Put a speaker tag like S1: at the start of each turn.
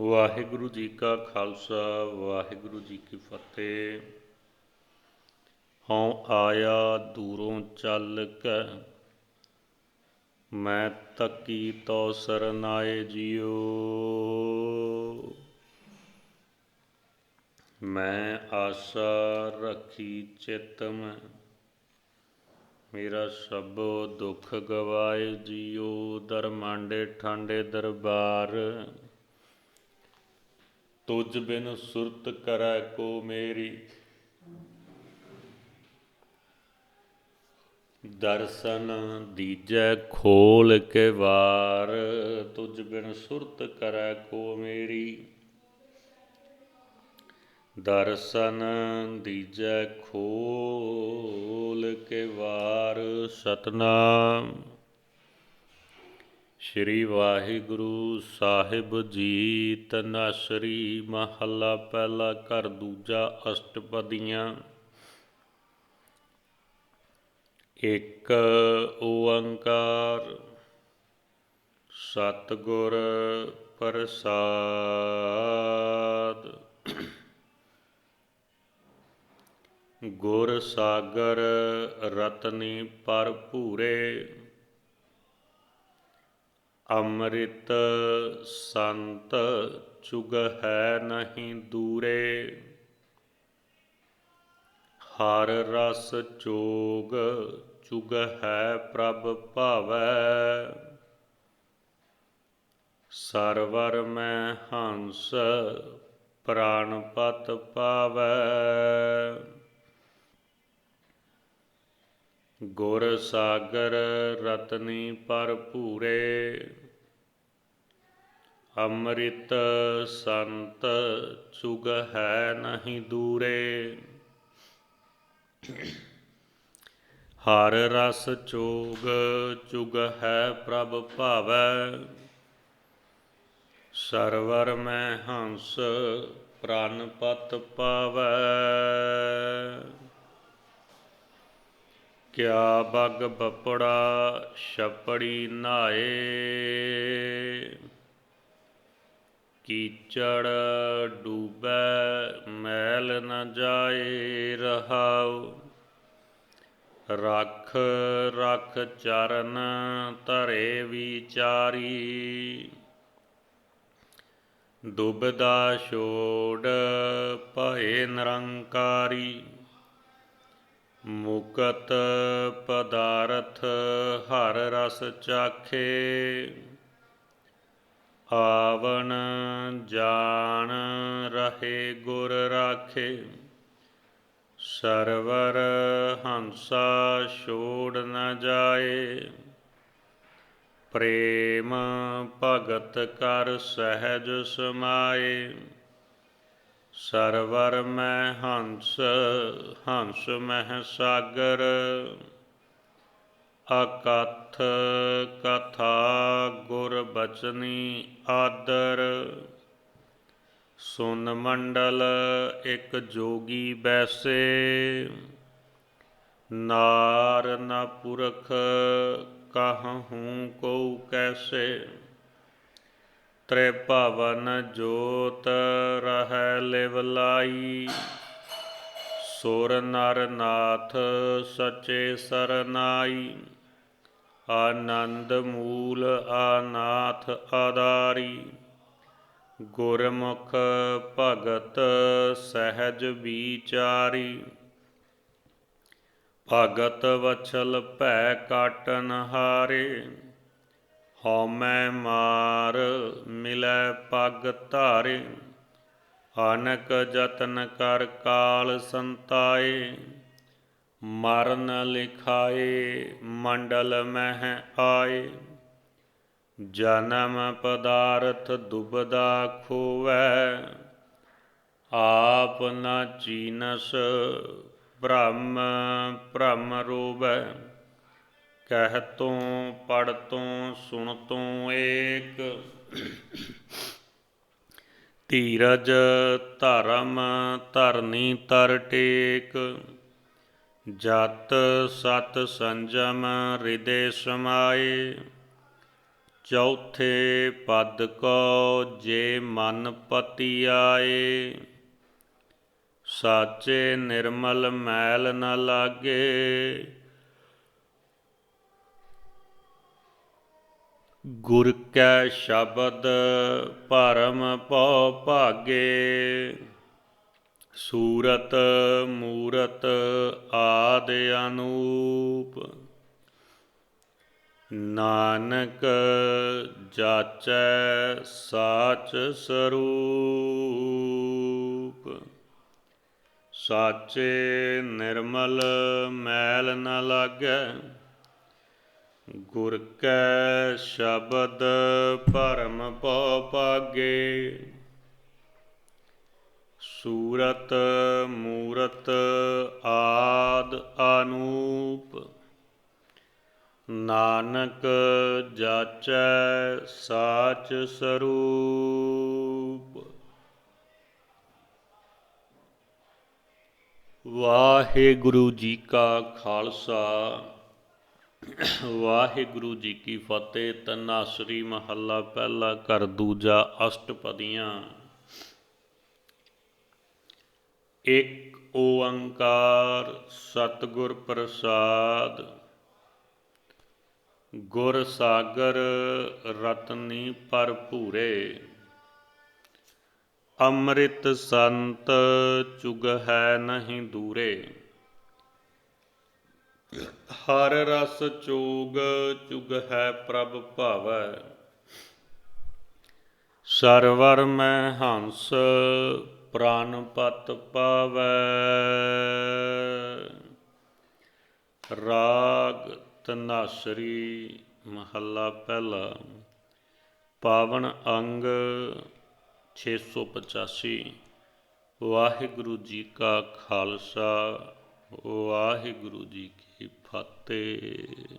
S1: ਵਾਹਿਗੁਰੂ ਜੀ ਕਾ ਖਾਲਸਾ, ਵਾਹਿਗੁਰੂ ਜੀ ਕੀ ਫਤਿਹ। ਹਉ ਆਇਆ ਦੂਰੋਂ ਚੱਲ ਕੇ, ਮੈਂ ਤੱਕੀ ਤੋ ਸਰਨਾਏ ਜਿਉ ਮੈਂ ਆਸਾ ਰੱਖੀ ਚਿਤ ਮੈਂ, ਮੇਰਾ ਸਭੋ ਦੁੱਖ ਗਵਾਏ ਜਿਉ ਦਰਮਾਂਡੇ ਠਾਂਡੇ ਦਰਬਾਰ ਤੁਜ ਬਿਨ ਸੁਰਤ ਕਰੈ ਕੋ ਮੇਰੀ। ਦਰਸ਼ਨ ਦੀਜੈ ਖੋਲ ਕੇ ਵਾਰ, ਤੁਜ ਬਿਨ ਸੁਰਤ ਕਰੈ ਕੋ ਮੇਰੀ। ਦਰਸ਼ਨ ਦੀਜੈ ਖੋਲ ਕੇ ਵਾਰ, ਸਤਨਾਮ। ਸ਼੍ਰੀ ਵਾਹਿਗੁਰੂ ਸਾਹਿਬ ਜੀ ਤਨਾਸ਼ਰੀ ਮਹੱਲਾ ਪਹਿਲਾ ਘਰ ਦੂਜਾ ਅਸ਼ਟਪਦੀਆਂ। ਇੱਕ ਓੰਕਾਰ, ਸਤਿਗੁਰ ਪ੍ਰਸਾਦ। ਗੁਰ ਸਾਗਰ ਰਤਨੀ ਪਰ ਭੂਰੇ ਅੰਮ੍ਰਿਤ ਸੰਤ ਚੁਗ ਹੈ ਨਹੀਂ ਦੂਰੇ। ਹਰ ਰਸ ਚੋਗ ਚੁਗ ਹੈ ਪ੍ਰਭ ਭਾਵੈ। ਸਰਵਰ ਮੈਂ ਹੰਸ ਪ੍ਰਾਨਪਤ ਪਾਵੈ। ਗੁਰ ਸਾਗਰ ਰਤਨੀ ਭਰਪੂਰੇ ਅੰਮ੍ਰਿਤ ਸੰਤ ਚੁਗ ਹੈ ਨਹੀਂ ਦੂਰੇ। ਹਰ ਰਸ ਚੋਗ ਚੁਗ ਹੈ ਪ੍ਰਭ ਭਾਵੈ। ਸਰਵਰ ਮੈਂ ਹੰਸ ਪ੍ਰਾਨਪਤ ਪਾਵੈ। ਕਿਆ ਬਗ ਬਪੜਾ ਛਪੜੀ ਨਾਏ? ਕੀਚੜ ਡੂਬੈ ਮੈਲ ਨ ਜਾਏ ਰਹਾਉ। ਰਖ ਰਖ ਚਰਨ ਧਰੇ ਵਿਚਾਰੀ। ਦੁਬਦਾ ਛੋੜ ਭਏ ਨਿਰੰਕਾਰੀ। ਮੁਕਤ ਪਦਾਰਥ ਹਰ ਰਸ ਚਾਖੇ, ਆਵਣ ਜਾਣ ਰਹੇ ਗੁਰ ਰਾਖੇ। ਸਰਵਰ ਹੰਸਾ ਛੋੜ ਨ ਜਾਏ, ਪ੍ਰੇਮ ਭਗਤ ਕਰ ਸਹਿਜ ਸਮਾਏ। ਸਰਵਰ ਮੈਂ ਹੰਸ ਹੰਸ ਮਹਿ ਸਾਗਰ, ਅਕਥ ਕਥਾ ਗੁਰ ਬਚਨੀ ਆਦਰ। ਸੁਨ ਮੰਡਲ ਇੱਕ ਜੋਗੀ ਬੈਸੇ, ਨਾਰ ਨਾ ਪੁਰਖ ਕਹੂੰ ਕੋ ਕੈਸੇ। ਤ੍ਰਿਭਵਨ ਜੋਤ ਰਹਿ ਲਿਵ ਲਾਈ। ਸੁਰ ਨਰ ਨਾਥ ਸਚੇ ਸਰਨਾਈ ਆਨੰਦ ਮੂਲ ਆਨਾਥ ਆਦਾਰੀ ਗੁਰਮੁਖ ਭਗਤ ਸਹਿਜ ਵਿਚਾਰੀ। ਭਗਤ ਵਛਲ ਭੈ ਕਾਟਨ ਹਾਰੇ। ਹਉਮੈ ਮਾਰ ਮਿਲੈ ਪਗ ਧਾਰੇ, ਅਨਕ ਜਤਨ ਕਰ ਕਾਲ ਸੰਤਾਏ, ਮਰਨ ਲਿਖਾਏ ਮੰਡਲ ਮਹਿ ਆਏ। ਜਨਮ ਪਦਾਰਥ ਦੁਬਦਾ ਖੋਵੈ, ਆਪ ਨਾ ਚੀਨਸ ਬ੍ਰਹਮ ਭ੍ਰਮ ਰੋਵੈ। ਕਹਿ ਤੂੰ ਪੜ ਤੂੰ ਸੁਣ ਤੂੰ ਏਕ। ਧੀਰਜ ਧਰਮ ਧਰਨੀ ਤਰ ਟੇਕ। ਜਤ ਸਤ ਸੰਜਮ ਹਿਰਦੇ ਸਮਾਏ। ਚੌਥੇ ਪਦ ਕੋ ਜੇ ਮਨ ਪਤੀ ਆਏ ਸਾਚੇ ਨਿਰਮਲ ਮੈਲ ਨ ਲਾਗੇ। ਗੁਰ ਕੈ ਸ਼ਬਦ ਭਰਮ ਪਉ ਭਾਗੇ, ਸੂਰਤ ਮੂਰਤ ਆਦ ਅਨੂਪ। ਨਾਨਕ ਜਾਚੈ ਸਾਚ ਸਰੂਪ। ਸਾਚੇ ਨਿਰਮਲ ਮੈਲ ਨ ਲਾਗੈ ਗੁਰ ਕੈ ਸ਼ਬਦ ਭਰਮ ਪਉ ਪਾਗੇ ਸੂਰਤ ਮੂਰਤ ਆਦ ਅਨੂਪ। ਨਾਨਕ ਜਾਚੈ ਸਾਚ ਸਰੂਪ। ਵਾਹਿਗੁਰੂ ਜੀ ਕਾ ਖਾਲਸਾ। ਵਾਹਿਗੁਰੂ ਜੀ ਕੀ ਫਤਿਹ ਤਨਾਸਰੀ ਮਹੱਲਾ ਪਹਿਲਾ ਕਰ ਦੂਜਾ ਅਸ਼ਟਪਦੀਆਂ। ਇੱਕ ਓੰਕਾਰ ਸਤਿਗੁਰ ਪ੍ਰਸਾਦ, ਗੁਰ ਸਾਗਰ ਰਤਨੀ ਭਰਪੂਰੇ। ਅੰਮ੍ਰਿਤ ਸੰਤ ਚੁਗ ਹੈ ਨਹੀਂ ਦੂਰੇ। ਹਰ ਰਸ ਚੋਗ, ਚੁਗ ਹੈ ਪ੍ਰਭ ਭਾਵੈ। ਸਰਵਰ ਮੈਂ ਹੰਸ ਪ੍ਰਾਨਪਤ ਪਾਵੈ। ਰਾਗ ਤਨਾਸਰੀ ਮਹੱਲਾ ਪਹਿਲਾ, ਪਾਵਨ ਅੰਗ 685 ਵਾਹਿਗੁਰੂ ਜੀ ਕਾ ਖਾਲਸਾ, ਵਾਹਿਗੁਰੂ ਜੀ ਕੀ